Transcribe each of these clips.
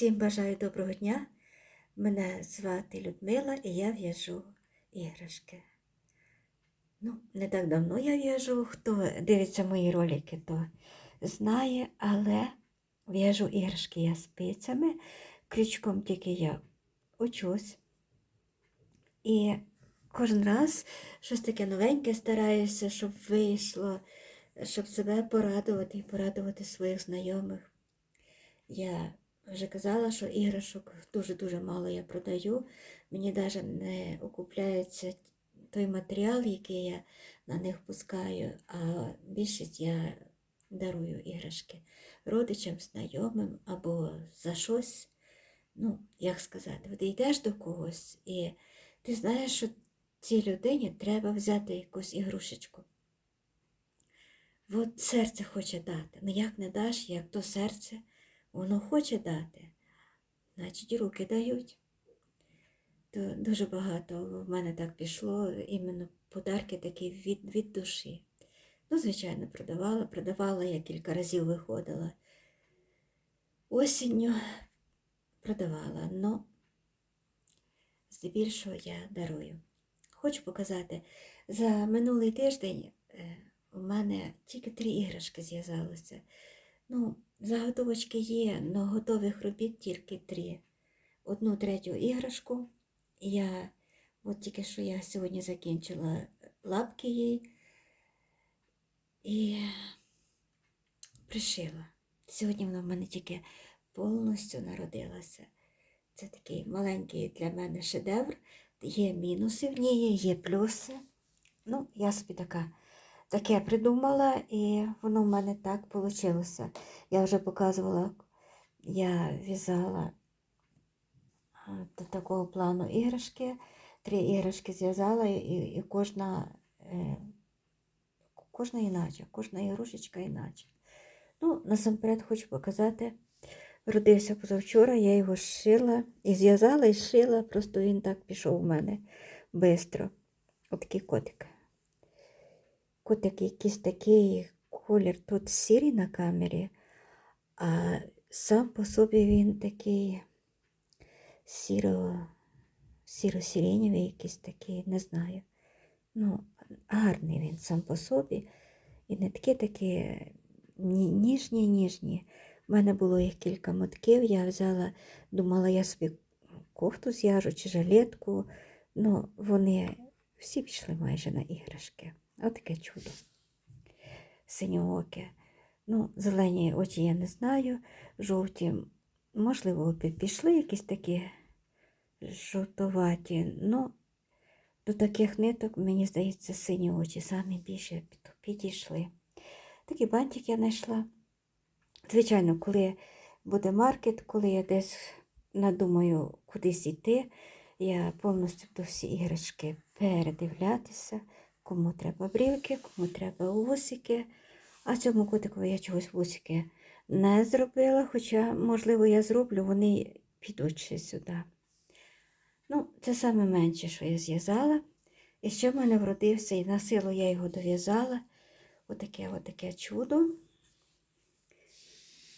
Всім бажаю доброго дня. Мене звати Людмила і я в'яжу іграшки. Ну, не так давно я в'яжу. Хто дивиться мої ролики, то знає, але в'яжу іграшки я спицями. Крючком тільки я учусь. І кожен раз щось таке новеньке стараюся, щоб вийшло, щоб себе порадувати і порадувати своїх знайомих. Я вже казала, що іграшок дуже-дуже мало я продаю. Мені навіть не окупляється той матеріал, який я на них пускаю, а більшість я дарую іграшки родичам, знайомим або за щось. Ну, як сказати, ти йдеш до когось, і ти знаєш, що цій людині треба взяти якусь ігрушечку. От серце хоче дати. Ну як не даш, як то серце, воно хоче дати, значить руки дають. То дуже багато в мене так пішло, іменно подарки такі від, від душі. Ну, звичайно, продавала, продавала, я кілька разів виходила. Осінню продавала, но здебільшого я дарую. Хочу показати, за минулий тиждень е, у мене тільки три іграшки зв'язалося. Ну, заготовочки є, але готових робіт тільки три. Одну третю іграшку. Я от тільки що я сьогодні закінчила лапки їй і пришила. Сьогодні вона в мене тільки повністю народилася. Це такий маленький для мене шедевр. Є мінуси в ній, є плюси. Ну, я собі така таке придумала, і воно в мене так вийшло. Я вже показувала, я в'язала до такого плану іграшки. Три іграшки зв'язала, і, і кожна, е, кожна іначе, кожна ігрушечка іначе. Ну, насамперед хочу показати. Родився позавчора, я його шила і зв'язала і шила, просто він так пішов у мене швидко. Отакий котик. Котик якийсь такий колір тут сірий на камері, а сам по собі він такий сіро, сіро-сиренєвий якийсь такий, не знаю. Ну, гарний він сам по собі. І не такі такі ніжні, ніжні. У мене було їх кілька мотків, я взяла, думала, я собі кофту зв'яжу чи жилетку. Ну, вони всі пішли майже на іграшки. Отаке чудо. Синьооке. Ну, зелені очі я не знаю. Жовті, можливо, пішли якісь такі жовтоваті. Ну, до таких ниток, мені здається, сині очі самі більше підійшли. Такі бантики я знайшла. Звичайно, коли буде маркет, коли я десь надумаю кудись йти, я повністю до всі іграшки передивлятися, кому треба брівки, кому треба вусики. А цьому котику я чогось вусики не зробила, хоча, можливо, я зроблю, вони підуть ще сюди. Ну, це саме менше, що я зв'язала. І ще в мене вродився, і на силу я його дов'язала. Отаке отаке чудо.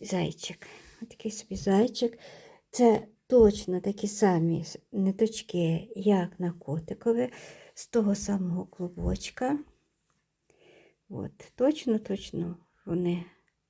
Зайчик. Отакий собі зайчик. Це точно такі самі ниточки, як на котикові, з того самого клубочка. От, Точно-точно вони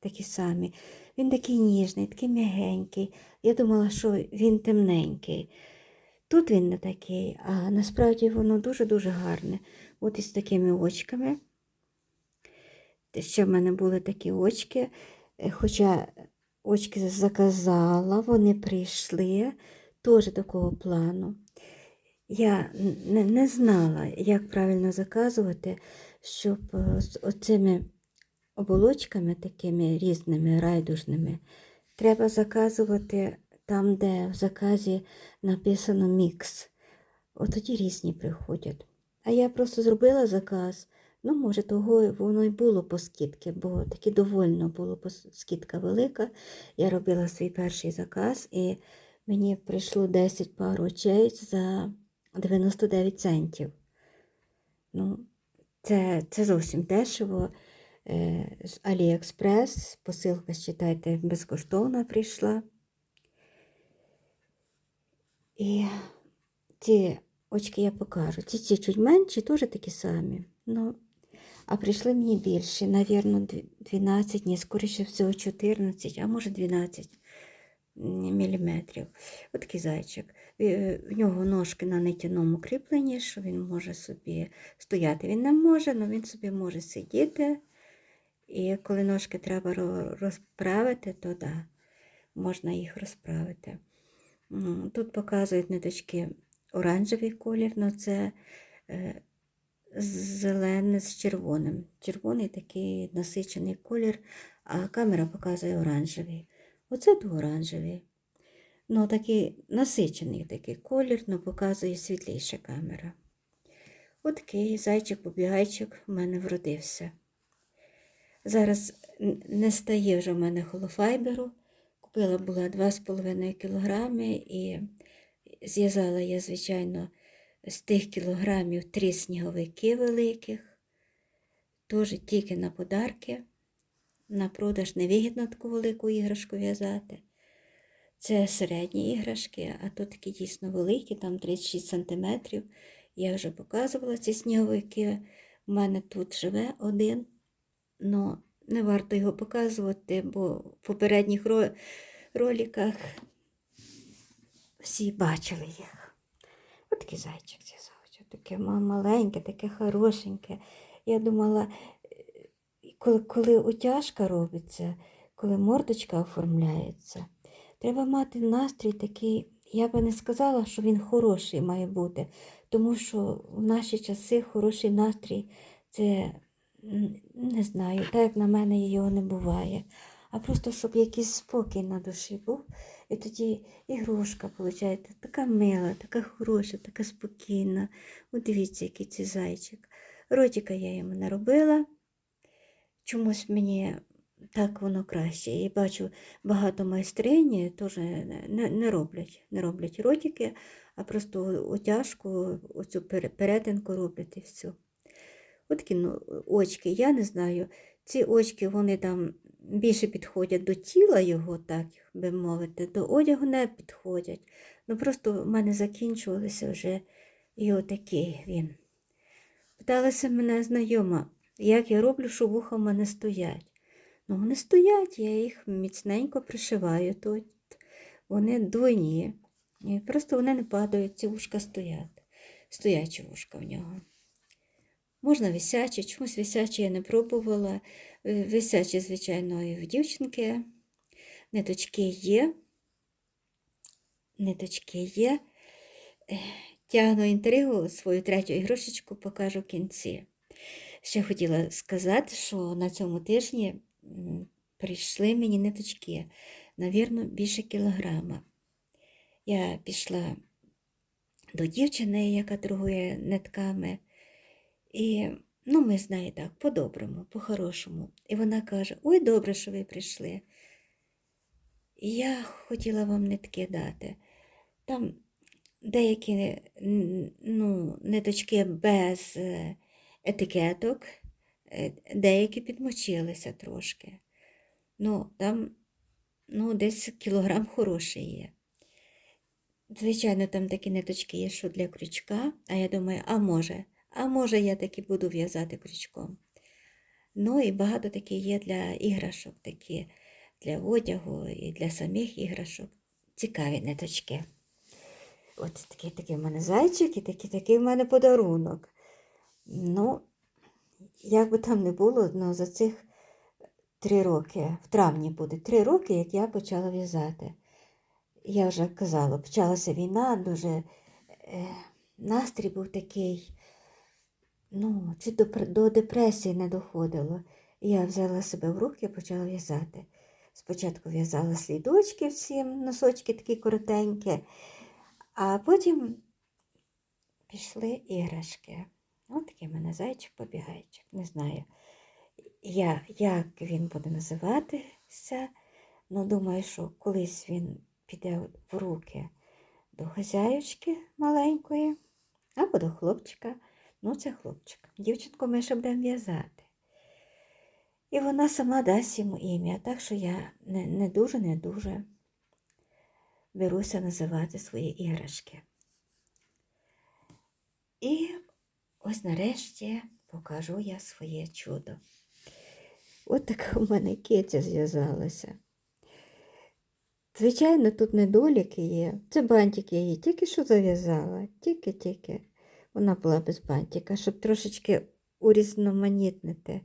такі самі. Він такий ніжний, такий м'ягенький. Я думала, що він темненький. Тут він не такий, а насправді воно дуже-дуже гарне. От із такими очками. Ще в мене були такі очки, хоча очки заказала, вони прийшли теж такого плану. Я не, знала, як правильно заказувати, щоб з оцими оболочками такими різними, райдужними, треба заказувати там, де в заказі написано мікс. От тоді різні приходять. А я просто зробила заказ. Ну, може, того воно й було по скидки, бо таки довольно було скидка велика. Я робила свій перший заказ, і мені прийшло 10 пар очей за 99 центів. Ну, Це це зовсім дешево. Е, з Аліекспрес, посилка, читайте, безкоштовно прийшла. І ці очки я покажу. Ці, ці чуть менші, теж такі самі. Ну, а прийшли мені більше, навірно, 12, ні, скоріше всього 14, а може 12 міліметрів. От такий зайчик. Е, В нього ножки на нитяному кріпленні, що він може собі стояти. Він не може, але він собі може сидіти. І коли ножки треба розправити, то да, можна їх розправити. Тут показують ниточки оранжевий колір, але це е, зелене з червоним. Червоний такий насичений колір, а камера показує оранжевий. Оце то оранжевий. Ну, такий насичений такий колір, але показує світліша камера. Отакий зайчик-побігайчик в мене вродився. Зараз не стає вже в мене холофайберу. Купила була 2,5 кілограми і зв'язала я, звичайно, з тих кілограмів три сніговики великих. Теж тільки на подарки. На продаж невигідно таку велику іграшку в'язати. Це середні іграшки, а то такі дійсно великі, там 36 см. Я вже показувала ці сніговики. У мене тут живе один. Ну, не варто його показувати, бо в попередніх ро- роликах всі бачили їх. От такий зайчик зв'язався, таке маленьке, таке хорошеньке. Я думала, коли, коли утяжка робиться, коли мордочка оформляється, треба мати настрій такий. Я би не сказала, що він хороший має бути, тому що в наші часи хороший настрій це не знаю, так як на мене його не буває. А просто щоб якийсь спокій на душі був. І тоді ігрушка, виходить, така мила, така хороша, така спокійна. Дивіться, який цей зайчик. Ротика я йому не робила. Чомусь мені так воно краще. І бачу, багато майстрині теж не, не, роблять, не роблять ротики, а просто отяжку, оцю перетинку роблять і все. От такі ну, очки, я не знаю. Ці очки вони там більше підходять до тіла його, так би мовити, до одягу не підходять. Ну просто в мене закінчувалися вже і отакий він. Питалася мене знайома, як я роблю, що вуха в мене стоять. Ну, вони стоять, я їх міцненько пришиваю тут. Вони двойні. І просто вони не падають, ці вушка стоять. Стоячі вушка в нього. Можна висячі, чомусь висячі я не пробувала. Е, Висячі, звичайно, і в дівчинки. Ниточки є. Ниточки є. Е, Тягну інтригу, свою третю ігрушечку покажу в кінці. Ще хотіла сказати, що на цьому тижні прийшли мені ниточки, навірно, більше кілограма. Я пішла до дівчини, яка торгує нитками. І ну, ми з нею так, по-доброму, по-хорошому. І вона каже: Ой, добре, що ви прийшли. Я хотіла вам нитки дати. Там деякі ну, ниточки без е, етикеток, е, деякі підмочилися трошки. Ну, там ну, десь кілограм хороший є. Звичайно, там такі ниточки є, що для крючка, а я думаю, а може, а може я таки буду в'язати крючком. Ну і багато такі є для іграшок, такі для одягу і для самих іграшок. Цікаві ниточки. От такий такий в мене зайчик і такий такий в мене подарунок. Ну, як би там не було, ну, за цих три роки, в травні буде три роки, як я почала в'язати. Я вже казала, почалася війна, дуже е, настрій був такий, ну, чи до, до депресії не доходило. Я взяла себе в руки і почала в'язати. Спочатку в'язала слідочки всім, носочки такі коротенькі, а потім пішли іграшки. Ось такий в мене зайчик-побігайчик. Не знаю, я, як він буде називатися. Ну, думаю, що колись він піде в руки до хазяючки маленької, або до хлопчика. Ну, це хлопчик. Дівчинку ми ще будемо в'язати. І вона сама дасть йому ім'я, так що я не, не дуже, не дуже беруся називати свої іграшки. І ось нарешті покажу я своє чудо. От така в мене киця зв'язалася. Звичайно, тут недоліки є. Це бантик я її тільки що зав'язала, тільки-тільки. Вона була без бантика, щоб трошечки урізноманітнити.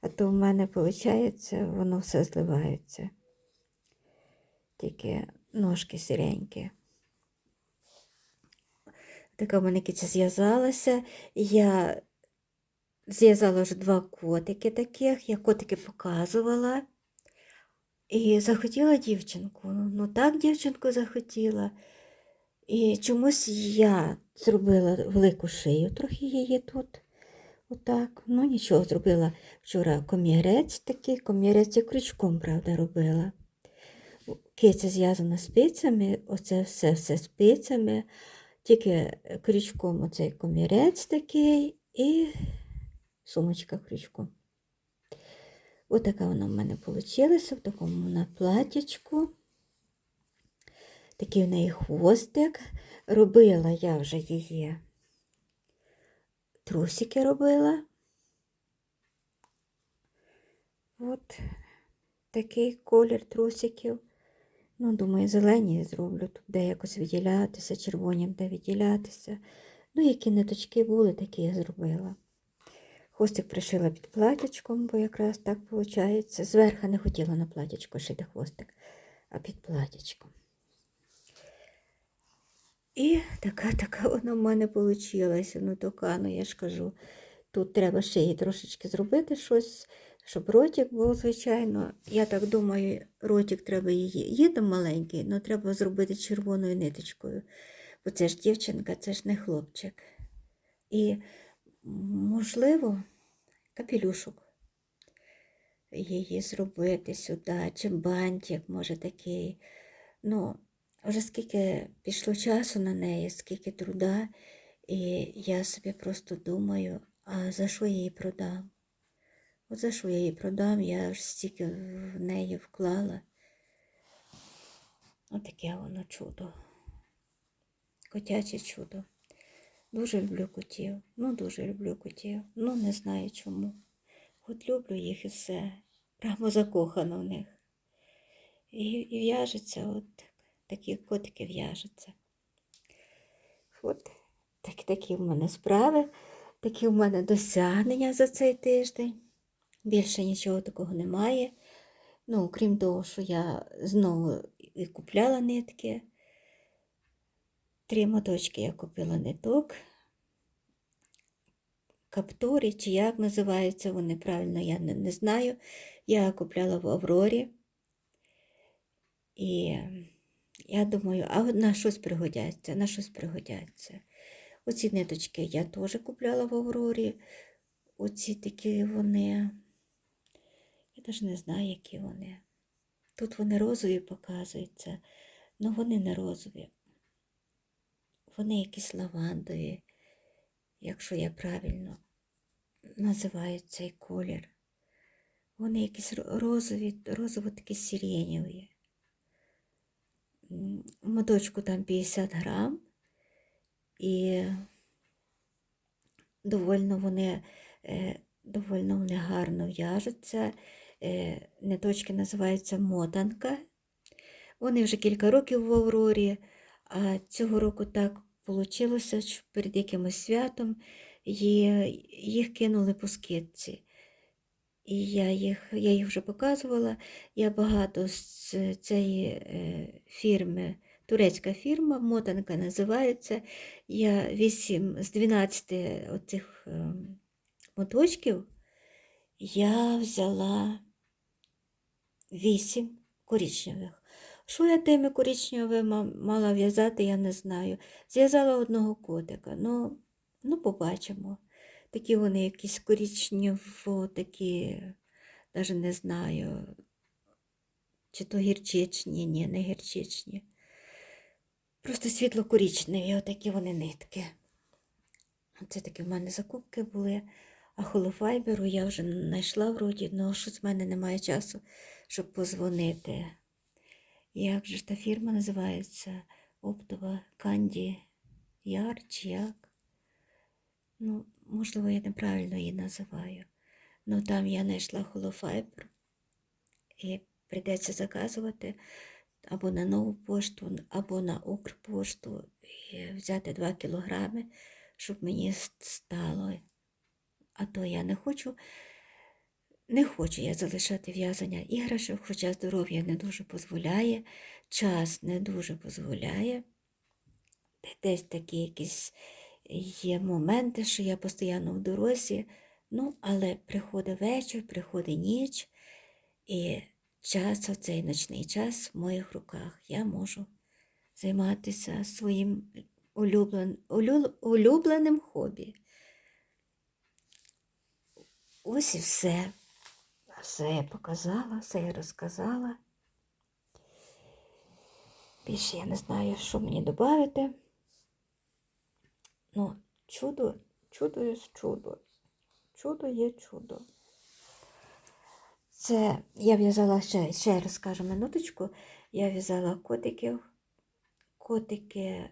А то в мене виходить, воно все зливається. Тільки ножки сіренькі. Така в мене киця зв'язалася. Я зв'язала вже два котики таких, я котики показувала. І захотіла дівчинку. Ну так дівчинку захотіла. І чомусь я зробила велику шию, трохи її тут. Отак. Ну нічого, зробила вчора комірець такий, комірець і крючком, правда, робила. Киця зв'язана спицями, оце все все спицями, тільки крючком оцей комірець такий і сумочка крючком. Ось така вона в мене вийшла, в такому вона платячку. Такий в неї хвостик. Робила я вже її. Трусики робила. От такий колір трусиків. Ну, думаю, зелені зроблю тут, де якось виділятися, червоні де виділятися. Ну, які ниточки були, такі я зробила. Хвостик пришила під платячком, бо якраз так виходить. Зверху не хотіла на платячко шити хвостик, а під платячком. І така така вона в мене вийшла. Ну, така, ну я ж кажу, тут треба ще їй трошечки зробити щось, щоб ротик був, звичайно. Я так думаю, ротик треба її. Є там маленький, але треба зробити червоною ниточкою. Бо це ж дівчинка, це ж не хлопчик. І можливо, капелюшок її зробити сюди, чи бантик, може такий. Ну, вже скільки пішло часу на неї, скільки труда, і я собі просто думаю, а за що я її продам? За що я її продам, я ж стільки в неї вклала. Отаке воно чудо. Котяче чудо. Дуже люблю котів. Ну, дуже люблю котів. Ну, не знаю чому. От люблю їх і все. Прямо закохана в них. І, і в'яжеться, от такі котики в'яжуться. От так, такі в мене справи, такі в мене досягнення за цей тиждень. Більше нічого такого немає. Ну, крім того, що я знову і купляла нитки. Три моточки я купила ниток. Каптурі, чи як називаються вони правильно, я не, не знаю. Я купляла в Аврорі. І я думаю, а на щось пригодяться, на щось пригодяться. Оці ниточки я теж купляла в Аврорі. Оці такі вони. Навіть не знаю, які вони. Тут вони розові показуються, але вони не розові. Вони якісь лавандові, якщо я правильно називаю цей колір. Вони якісь розові, розово такі сиренєві. В моточку там 50 грам, і довольно вони, е, довольно вони гарно в'яжуться. Е, Ниточки називаються мотанка. Вони вже кілька років в Аврорі, а цього року так вийшло, що перед якимось святом їх кинули по скидці. І я їх я їх вже показувала. Я багато з цієї е, фірми, турецька фірма, мотанка називається. Я 8 з 12 оцих е, моточків я взяла 8 коричневих. Що я тими коричневими мала в'язати, я не знаю. Зв'язала одного котика. Ну, ну побачимо. Такі вони якісь коричнево, такі, навіть не знаю, чи то гірчичні, ні, не гірчичні. Просто світло-коричневі, отакі вони нитки. Це такі в мене закупки були. А холофайберу я вже знайшла вроді, але щось в мене немає часу, щоб позвонити. Як же ж та фірма називається? Оптова Канді Яр чи як? Ну, можливо, я неправильно її називаю. Ну там я знайшла холофайбер і прийдеться заказувати або на нову пошту, або на Укрпошту і взяти 2 кілограми, щоб мені стало. А то я не хочу, не хочу я залишати в'язання іграшок, хоча здоров'я не дуже дозволяє, час не дуже дозволяє. Десь такі якісь є моменти, що я постійно в дорозі. Ну, але приходить вечір, приходить ніч, і час, оцей ночний час в моїх руках. Я можу займатися своїм улюблен, улю- улюбленим хобі. Ось і все. Все я показала, все я розказала. Більше я не знаю, що мені додати. Ну, чудо, чудо є чудо. Чудо є чудо. Це я в'язала ще, ще розкажу минуточку. Я в'язала котиків. Котики,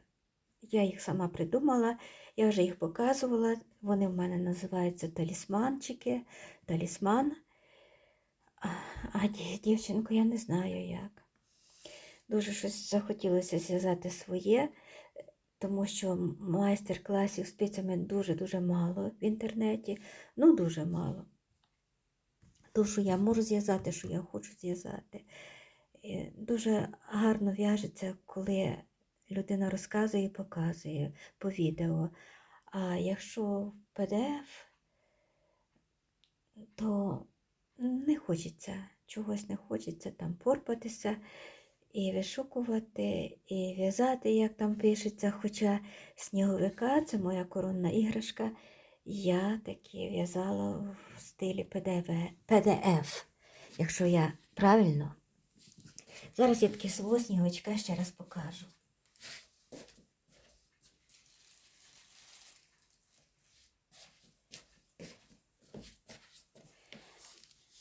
я їх сама придумала, я вже їх показувала. Вони в мене називаються талісманчики, талісман. А, а ді- дівчинку я не знаю як. Дуже щось захотілося зв'язати своє, тому що майстер-класів спицями дуже-дуже мало в інтернеті. Ну, дуже мало. То, що я можу зв'язати, що я хочу зв'язати. Дуже гарно в'яжеться, коли людина розказує і показує по відео. А якщо PDF, то не хочеться, чогось не хочеться там порпатися і вишукувати, і в'язати, як там пишеться. Хоча сніговика це моя коронна іграшка. Я таки в'язала в стилі PDF, PDF, якщо я правильно. Зараз я таки свого сніговичка ще раз покажу.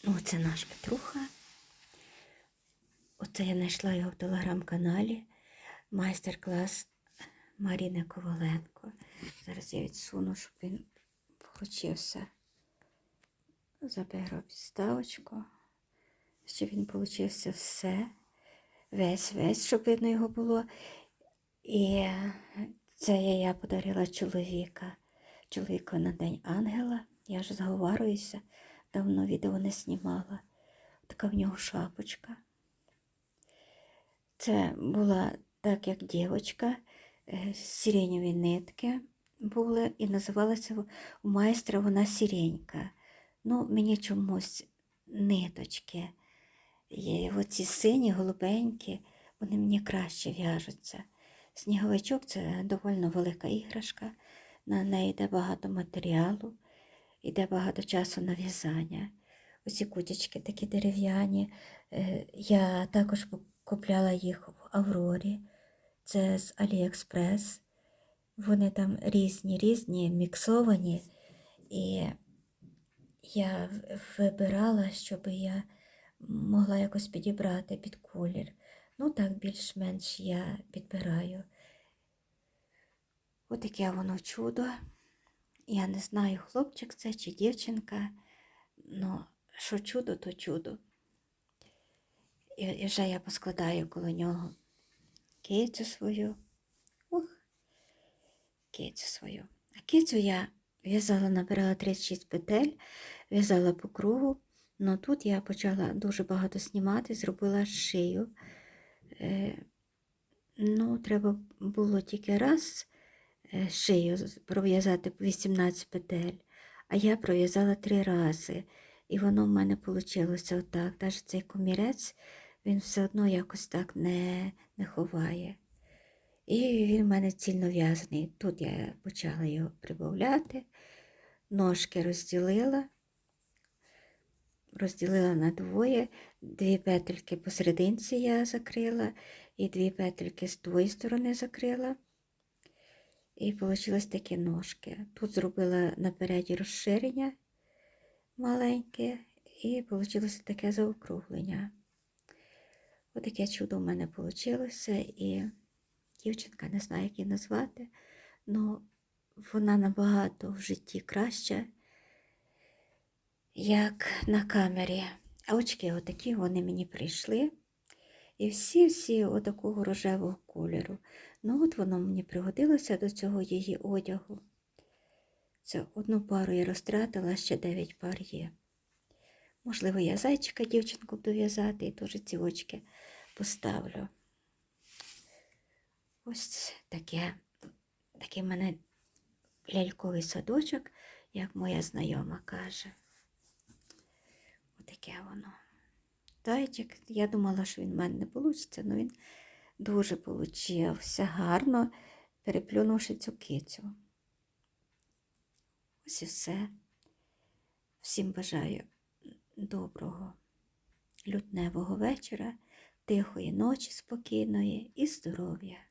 Оце наш Петруха. Оце я знайшла його в телеграм-каналі. Майстер-клас Маріни Коваленко. Зараз я відсуну, щоб він получився. Заберу підставочку, щоб він получився все, весь, весь, щоб видно його було. І це я, я подарила чоловіка. Чоловіку на День Ангела. Я ж зговорююся, давно відео не знімала. Така в нього шапочка. Це була так, як дівчинка, е, сиреневі нитки були, і називалася у майстра вона сіренька. Ну, мені чомусь ниточки. І оці сині, голубенькі, вони мені краще в'яжуться. Сніговичок це доволі велика іграшка, на неї йде багато матеріалу, йде багато часу на в'язання. Оці кутячки такі дерев'яні. Е, Я також купляла їх в Аврорі. Це з Аліекспрес. Вони там різні, різні, міксовані. І я вибирала, щоб я могла якось підібрати під колір. Ну так, більш-менш я підбираю. Отаке воно чудо. Я не знаю, хлопчик це чи дівчинка. Ну, що чудо, то чудо. І, вже я поскладаю коло нього кицю свою. Ух, кицю свою. А кицю я в'язала, набирала 36 петель, в'язала по кругу. Ну тут я почала дуже багато знімати, зробила шию. Е, ну, треба було тільки раз шию з- пров'язати 18 петель, а я пров'язала три рази. І воно в мене вийшло отак. Навіть цей комірець він все одно якось так не, не ховає. І він в мене цільно в'язаний. Тут я почала його прибавляти, ножки розділила, розділила на двоє, дві петельки посерединці я закрила, і дві петельки з тої сторони закрила. І вийшли такі ножки. Тут зробила напереді розширення маленьке, і вийшло таке заокруглення. Отаке чудо в мене вийшло. І дівчинка, не знаю, як її назвати, але вона набагато в житті краща, як на камері. А очки отакі вони мені прийшли. І всі-всі отакого рожевого кольору. Ну, от воно мені пригодилося до цього її одягу. Це одну пару я розтратила, ще 9 пар є. Можливо, я зайчика дівчинку буду в'язати і теж ці очки поставлю. Ось таке, такий в мене ляльковий садочок, як моя знайома каже. Отаке воно. Зайчик, я думала, що він в мене не вийде, але він дуже получився гарно, переплюнувши цю кицю. Ось і все. Всім бажаю доброго лютневого вечора, тихої ночі, спокійної і здоров'я.